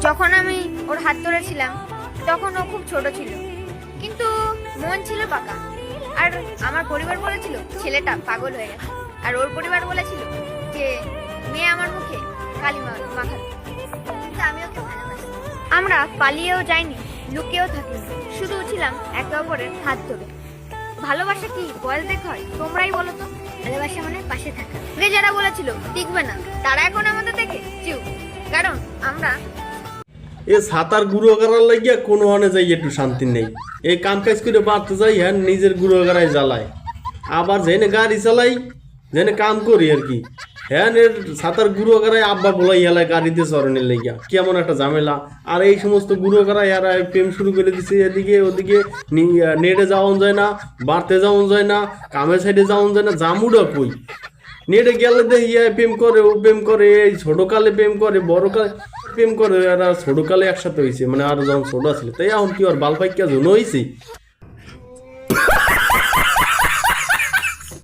যখন আমি ওর হাত ধরেছিলাম, তখন ও খুব ছোট ছিল। কিন্তু মন ছিল পাকা। আর আমার পরিবার বলেছিল, ছেলেটা পাগল হয়ে গেছে। আর ওর পরিবার বলেছিল যে, মেয়ে আমার মুখে কালি মা- মাখাবে কিন্তু আমি ওকে আমরা পালিয়েও যাইনি, লুকিয়েও থাকিনি। শুধু ছিলাম একে অপরের হাত ধরে। ভালোবাসা কি বয়স দেখ হয়? তোমরাই বলো তো। ভালোবাসা মানে পাশে থাকা। যারা বলেছিল, টিকবে না। তারা এখন আমাদের এ সাঁতার গুঁড়ো করার লাগিয়া কোনো হনে যাই একটু শান্তি নেই। এই কাম কাজ করে বাড়তে যাই হ্যাঁ নিজের গুঁড়ো করায় জ্বালায়। আবার যেনে গাড়ি চালাই, যেনে কাম করি আর কি। হ্যাঁ এর সাঁতার গুঁড়ো করায় আব্বা বলাই হেলায় গাড়িতে চরণের লেগিয়া। কেমন একটা ঝামেলা। আর এই সমস্ত গুঁড়ো করায় এরা প্রেম শুরু করে দিছে এদিকে ওদিকে। নেটে যাওয়ান যায় না, বাড়তে যাওয়া যায় না, কামের সাইডে যাওয়া যায় না, জামুডা কই? নেটে গেলে দেখ ইয়ে প্রেম করে, ও প্রেম করে, এই ছোটকালে প্রেম করে বড় কালে প্রেম করে, আর ছোটকালে একসাথে হয়েছে মানে আর যখন ছোট আসলে তাই এখন কি আর বাল পাইকা জন হয়েছে